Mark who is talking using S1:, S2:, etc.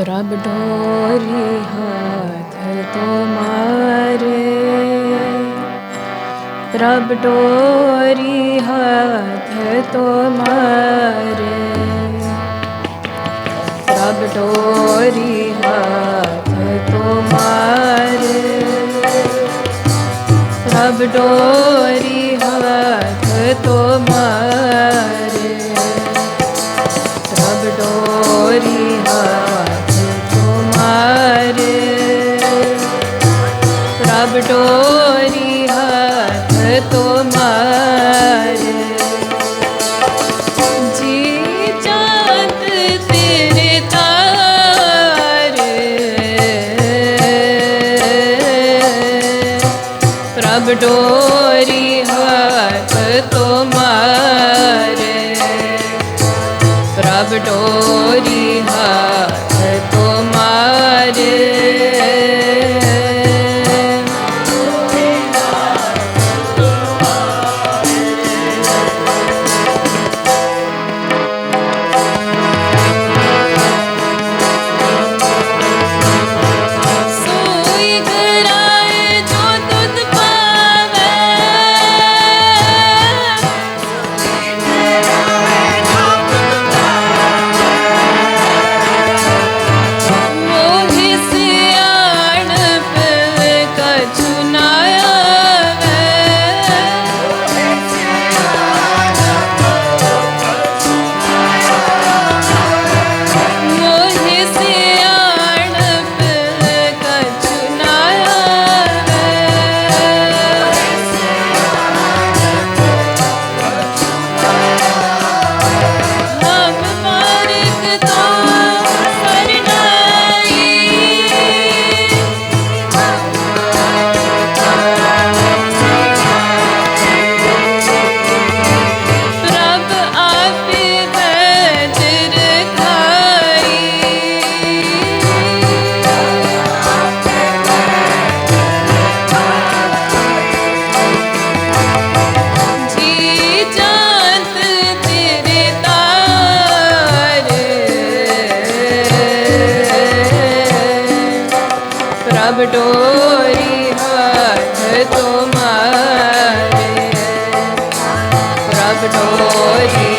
S1: ਪ੍ਰਭ ਢੋਰੀ ਹਾਥ ਤੁਮਾਰੇ ਪ੍ਰਭ ਢੋਰੀ ਹਾਥ ਤੁਮਾਰੇ ਪ੍ਰਭ ਢੋਰੀ ਹਾਥ ਤੁਮਾਰੇ ਪ੍ਰਭ ਢੋਰੀ ਹਾਥ ਤੁਮਾਰੇ ਪ੍ਰਭ ਡੋਰੀ ਹਾਥ ਤੁਮਾਰੇ ਜੀ ਜਾਤ ਤੇਰੇ ਤਾਰੇ ਪ੍ਰਭ ਡੋਰੀ ਹਾਥ ਤੁਮਾਰੇ ਪ੍ਰਭ ਡੋਰੀ ਪ੍ਰਭ ਡੋਰੀ ਹਾਥ ਤੁਮਾਰੇ ਪ੍ਰਭ ਡੋਰੀ